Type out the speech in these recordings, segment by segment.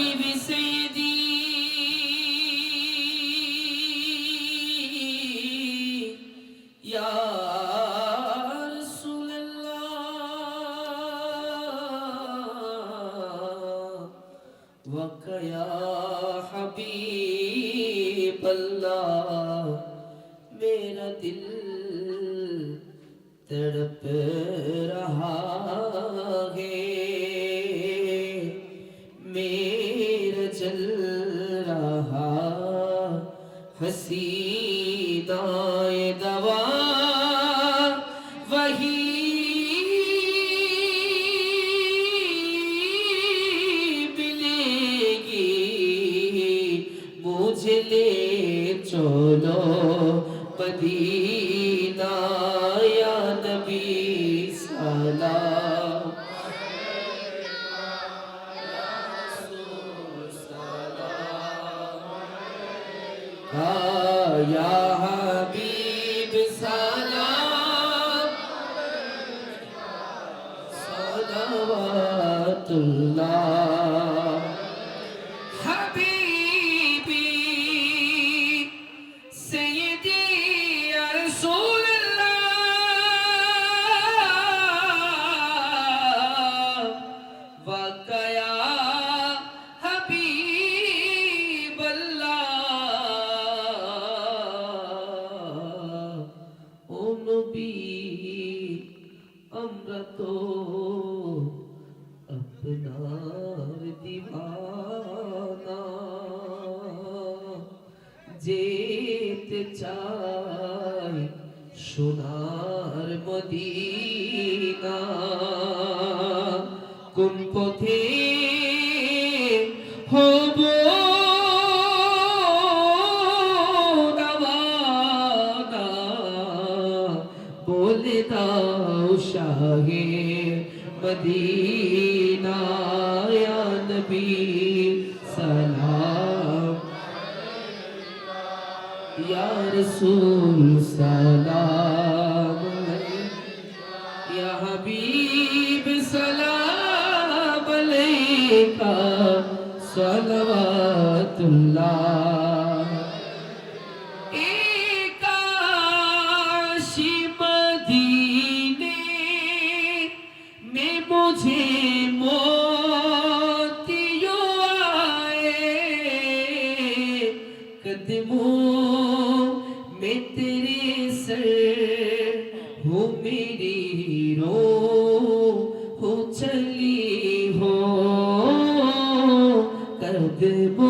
حبيبي سيدي يا رسول الله وكيا حبيب الله میرا دل تڑپ رہا وہی ملے گی۔ لے چلو مدینہ یا نبی سلام۔ ہاں، یا حبیب চাই সোনার মদিনা। কোন পথে হব বলে দাও শাহে মদিনা নবী رسول سلام یا حبیب سلام علیکہ صلوات اللہ. ایک میں مجھے موتیوں آئے قدموں میں تیرے سر ہو میری رو ہو چلی ہو قدموں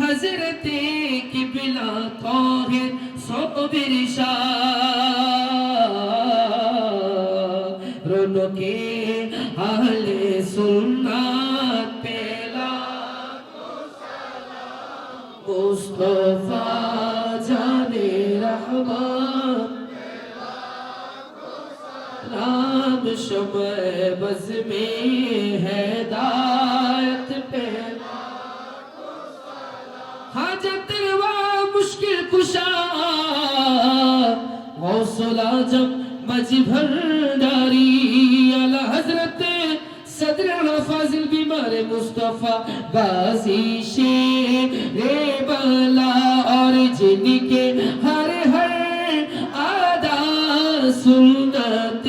حضرت قبلہ طاہر صبر شاہ۔ رونو کے اہل سنت پہلا مصطفیٰ جان رحمان رام شمع بز میں ہدایت پہلا مشکل کشا، غوث العظم مجی بھرداری اعلی حضرت صدر فاضل بیمار مصطفیٰ غازی شیر بلا اور جن کے ہر ہر آدھا سنت